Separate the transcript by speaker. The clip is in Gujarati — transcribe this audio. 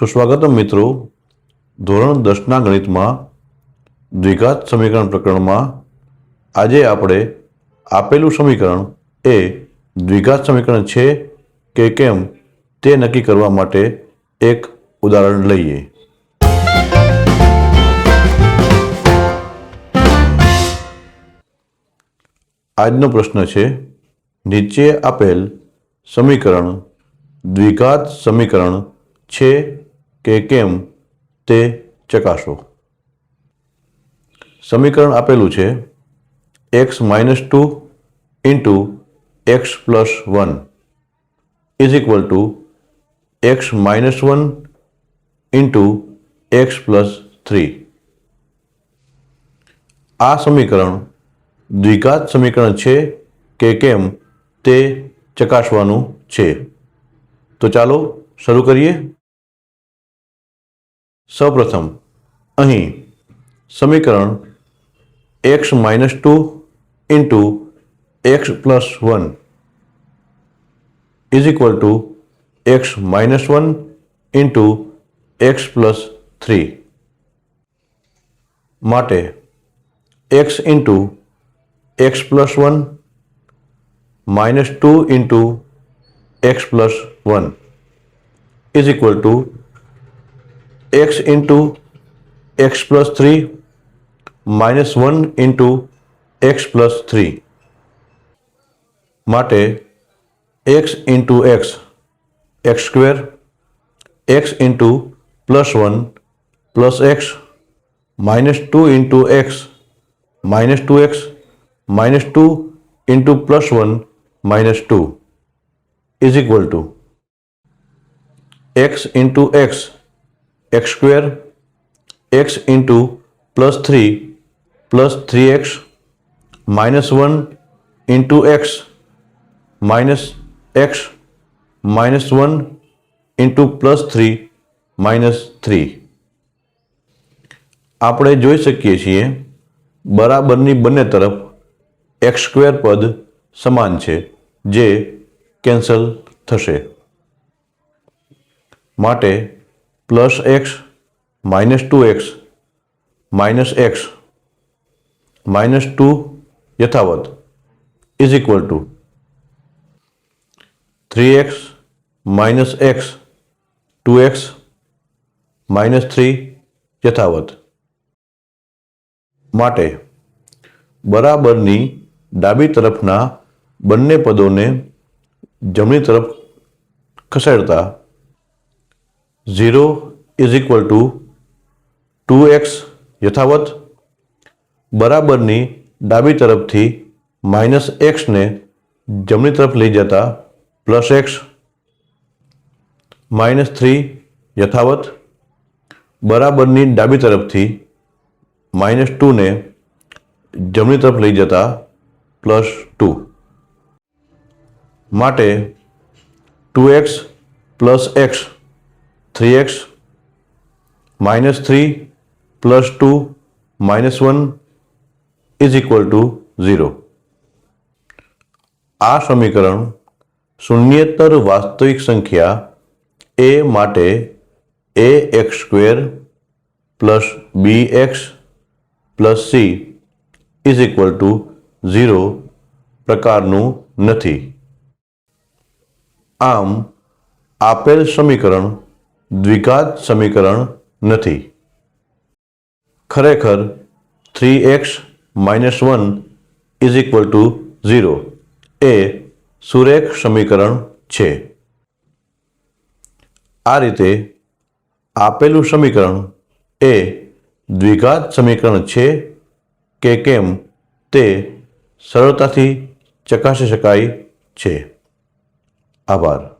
Speaker 1: સુસ્વાગતમ મિત્રો, ધોરણ દસના ગણિતમાં દ્વિઘાત સમીકરણ પ્રકરણમાં આજે આપણે આપેલું સમીકરણ એ દ્વિઘાત સમીકરણ છે કે કેમ તે નક્કી કરવા માટે એક ઉદાહરણ લઈએ. આજનો પ્રશ્ન છે, નીચે આપેલ સમીકરણ દ્વિઘાત સમીકરણ છે કે કેમ તે ચકાસો. સમીકરણ આપેલું છે x minus two into x plus one is equal to x minus one into x plus three આ સમીકરણ દ્વિઘાત સમીકરણ છે કે કેમ તે ચકાસવાનું છે. તો ચાલો શરૂ કરીએ. સૌપ્રથમ, અહીં સમીકરણ x minus two into x plus one is equal to x minus one into x plus three માટે x into x plus one minus two into x plus one is equal to x into x plus three minus one into x plus three માટે x into x x square x into plus one plus x minus two into x minus two x minus two into plus one minus two is equal to x into x x square x into plus three plus three x minus one into x minus x minus one into plus three minus three આપણે જોઈ શકીએ છીએ, બરાબરની બંને તરફ એક્સ સ્ક્વેર પદ સમાન છે, જે કેન્સલ થશે. માટે plus x minus two x minus x minus two યથાવત is equal to. Three x minus x two x minus three યથાવત. માટે બરાબરની ડાબી તરફના બંને પદોને જમણી તરફ ખસેડતા zero is equal to two x યથાવત બરાબરની ડાબી તરફથી માઇનસ એક્સને જમણી તરફ લઈ જતા પ્લસ એક્સ માઇનસ થ્રી યથાવત બરાબરની ડાબી તરફથી માઇનસ ટુને જમણી તરફ લઈ જતા પ્લસ ટુ માટે two x plus x three x minus three plus two minus one is equal to zero આ સમીકરણ શૂન્યતર વાસ્તવિક સંખ્યા એ માટે a x square plus b x plus c is equal to zero પ્રકારનું નથી. આમ, આપેલ સમીકરણ દ્વિઘાત સમીકરણ નથી. ખરેખર three x minus one is equal to zero. એ સુરેખ સમીકરણ છે. આ રીતે આપેલું સમીકરણ એ દ્વિઘાત સમીકરણ છે કે કેમ તે સરળતાથી ચકાસી શકાય છે. આભાર.